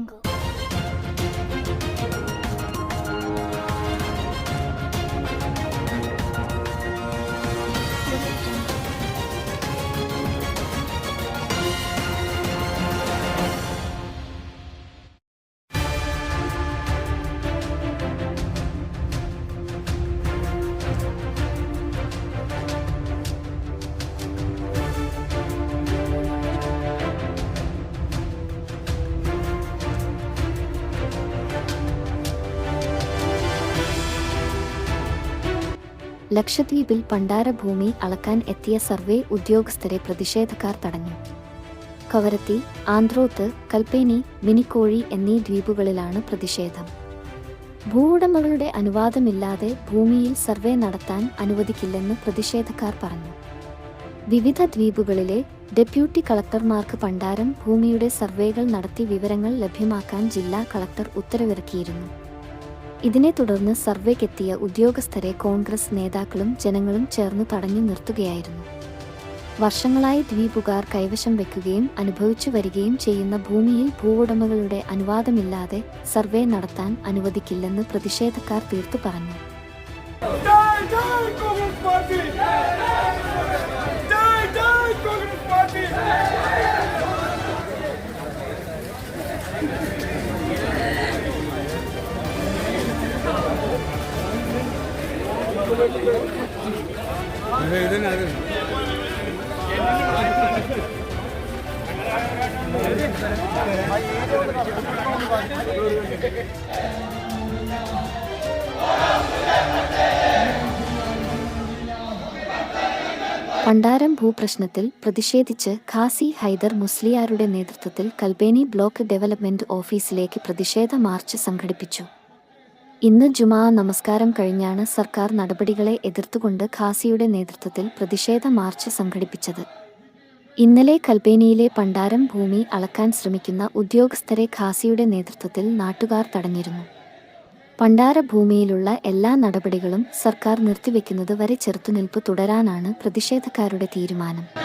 jungle ലക്ഷദ്വീപിൽ പണ്ടാരഭൂമി അളക്കാൻ എത്തിയ സർവേ ഉദ്യോഗസ്ഥരെ പ്രതിഷേധക്കാർ തടഞ്ഞു. കവരത്തി ആന്ത്രോത്ത് കൽപ്പേനി മിനിക്കോഴി എന്നീ ദ്വീപുകളിലാണ് പ്രതിഷേധം. ഭൂവുടമകളുടെ അനുവാദമില്ലാതെ ഭൂമിയിൽ സർവേ നടത്താൻ അനുവദിക്കില്ലെന്ന് പ്രതിഷേധക്കാർ പറഞ്ഞു. വിവിധ ദ്വീപുകളിലെ ഡെപ്യൂട്ടി കളക്ടർമാർക്ക് പണ്ടാരം ഭൂമിയുടെ സർവേകൾ നടത്തി വിവരങ്ങൾ ലഭ്യമാക്കാൻ ജില്ലാ കളക്ടർ ഉത്തരവിറക്കിയിരുന്നു. ഇതിനെ തുടർന്ന് സർവേക്കെത്തിയ ഉദ്യോഗസ്ഥരെ കോൺഗ്രസ് നേതാക്കളും ജനങ്ങളും ചേർന്ന് തടഞ്ഞു നിർത്തുകയായിരുന്നു. വർഷങ്ങളായി ദ്വീപുകാർ കൈവശം വെക്കുകയും അനുഭവിച്ചു വരികയും ചെയ്യുന്ന ഭൂമിയിൽ ഭൂവുടമകളുടെ അനുവാദമില്ലാതെ സർവേ നടത്താൻ അനുവദിക്കില്ലെന്ന് പ്രതിഷേധക്കാർ തീർത്തു പറഞ്ഞു. Thank die, പണ്ടാരം ഭൂപ്രശ്നത്തിൽ പ്രതിഷേധിച്ച് ഖാസി ഹൈദർ മുസ്ലിയാരുടെ നേതൃത്വത്തിൽ കൽബേനി ബ്ലോക്ക് ഡെവലപ്മെന്റ് ഓഫീസിലേക്ക് പ്രതിഷേധ മാർച്ച് സംഘടിപ്പിച്ചു. ഇന്ന് ജുമാ നമസ്കാരം കഴിഞ്ഞാണ് സർക്കാർ നടപടികളെ എതിർത്തുകൊണ്ട് ഖാസിയുടെ നേതൃത്വത്തിൽ പ്രതിഷേധ മാർച്ച് സംഘടിപ്പിച്ചത്. ഇന്നലെ കൽബേനിയിലെ പണ്ടാരം ഭൂമി അളക്കാൻ ശ്രമിക്കുന്ന ഉദ്യോഗസ്ഥരെ ഖാസിയുടെ നേതൃത്വത്തിൽ നാട്ടുകാർ തടഞ്ഞിരുന്നു. പണ്ടാര ഭൂമിയിലുള്ള എല്ലാ നടപടികളും സർക്കാർ നിർത്തിവെക്കുന്നത് വരെ ചെറുത്തുനിൽപ്പ് തുടരാനാണ് പ്രതിഷേധക്കാരുടെ തീരുമാനം.